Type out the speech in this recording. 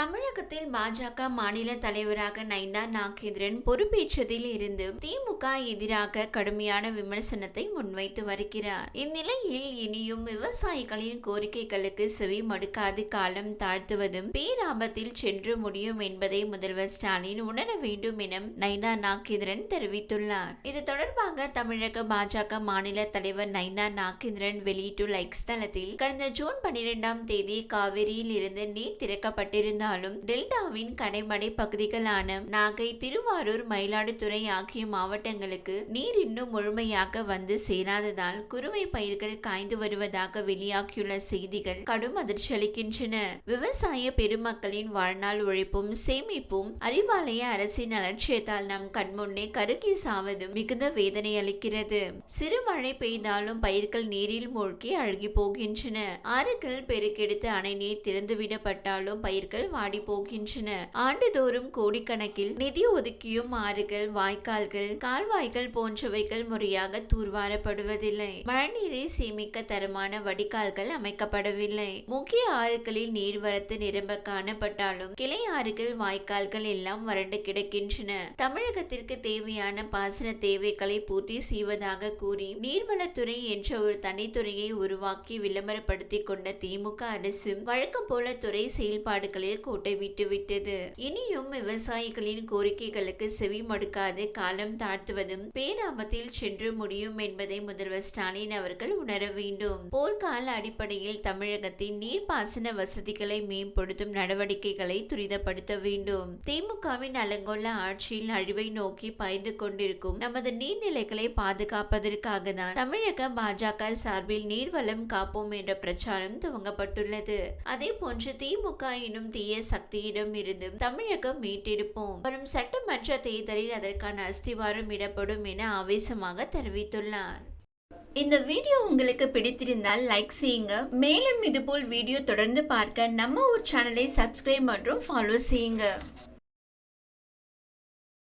தமிழகத்தில் பாஜக மாநில தலைவராக நைனா நாகேந்திரன் பொறுப்பேற்றதில் இருந்து திமுக எதிராக கடுமையான விமர்சனத்தை முன்வைத்து வருகிறார். இந்நிலையில் இனியும் விவசாயிகளின் கோரிக்கைகளுக்கு செவி மடுக்காது காலம் தாழ்த்துவதும் பேராபத்தில் சென்று முடியும் என்பதை முதல்வர் ஸ்டாலின் உணர வேண்டும் என நைனா நாகேந்திரன் தெரிவித்துள்ளார். இது தொடர்பாக தமிழக பாஜக மாநில தலைவர் நைனா நாகேந்திரன் வெளியிட்டுள்ள எக்ஸ் தளத்தில் கடந்த ஜூன் பனிரெண்டாம் தேதி காவிரியில் இருந்து நீர் திறக்கப்பட்டிருந்தார் இருந்தாலும் டெல்டாவின் கடைமடை பகுதிகளான நாகை திருவாரூர் மயிலாடுதுறை ஆகிய மாவட்டங்களுக்கு நீர் இன்னும் முழுமையாக வந்து சேராததால் குறுவை பயிர்கள் காய்ந்து வருவதாக வெளியாகியுள்ள செய்திகள் கடும் அதிர்ச்சி அளிக்கின்றன. விவசாய பெருமக்களின் வாழ்நாள் உழைப்பும் சேமிப்பும் அறிவாலய அரசின் அலட்சியத்தால் நம் கண்முன்னே கருகி சாவது மிகுந்த வேதனை அளிக்கிறது. சிறு மழை பெய்தாலும் பயிர்கள் நீரில் மூழ்கி அழுகி போகின்றன. ஆறுகள் பெருக்கெடுத்து அணை நீர் திறந்துவிடப்பட்டாலும் பயிர்கள் வாடி போகின்றன. ஆண்டுதோறும் கோடிக்கணக்கில் நிதி ஒதுக்கியும் ஆறுகள் வாய்க்கால்கள் கால்வாய்கள் போன்றவைகள் முறையாக தூர்வாரப்படுவதில்லை. மழைநீரை சேமிக்க தரமான வடிகால்கள் அமைக்கப்படவில்லை. முக்கிய ஆறுகளில் நீர்வரத்து நிரம்ப காணப்பட்டாலும் கிளை ஆறுகள் வாய்க்கால்கள் எல்லாம் வறண்டு கிடக்கின்றன. தமிழகத்திற்கு தேவையான பாசன தேவைகளை பூர்த்தி செய்வதாக கூறி நீர்வளத்துறை என்ற ஒரு தனித்துறையை உருவாக்கி விளம்பரப்படுத்திக் கொண்ட திமுக அரசு வழக்கம் போல துறை செயல்பாடுகளில் கூட்டை விட்டுவிட்டது இனியும் விவசாயிகளின் கோரிக்கைகளுக்கு செவி மடுக்காது காலம் தாழ்த்துவதும் பேராபத்தில் சென்று முடியும் என்பதை முதல்வர் ஸ்டாலின் அவர்கள் உணர வேண்டும். போர்க்கால அடிப்படையில் தமிழகத்தின் நீர்ப்பாசன வசதிகளை மேம்படுத்தும் நடவடிக்கைகளை துரிதப்படுத்த வேண்டும். திமுகவின் அலங்கொல்ல ஆட்சியில் அழிவை நோக்கி பாய்ந்து கொண்டிருக்கும் நமது நீர்நிலைகளை பாதுகாப்பதற்காக தான் தமிழக பாஜக சார்பில் நீர்வளம் காப்போம் என்ற பிரச்சாரம் துவங்கப்பட்டுள்ளது. அதே போன்று திமுக எனும் தீய சக்தியிடம் இருந்து தமிழகம் மீட்டெடுப்போம். வரும் சட்டமன்ற தேர்தலில் அதற்கான அஸ்திவாரம் இடப்படும் என ஆவேசமாக தெரிவித்துள்ளார். இந்த வீடியோ உங்களுக்கு பிடித்திருந்தால் லைக் செய்யுங்க. மேலும் இதுபோல் வீடியோ தொடர்ந்து பார்க்க நம்ம ஒரு சேனலை சப்ஸ்கிரைப் மற்றும் ஃபாலோ செய்யுங்க.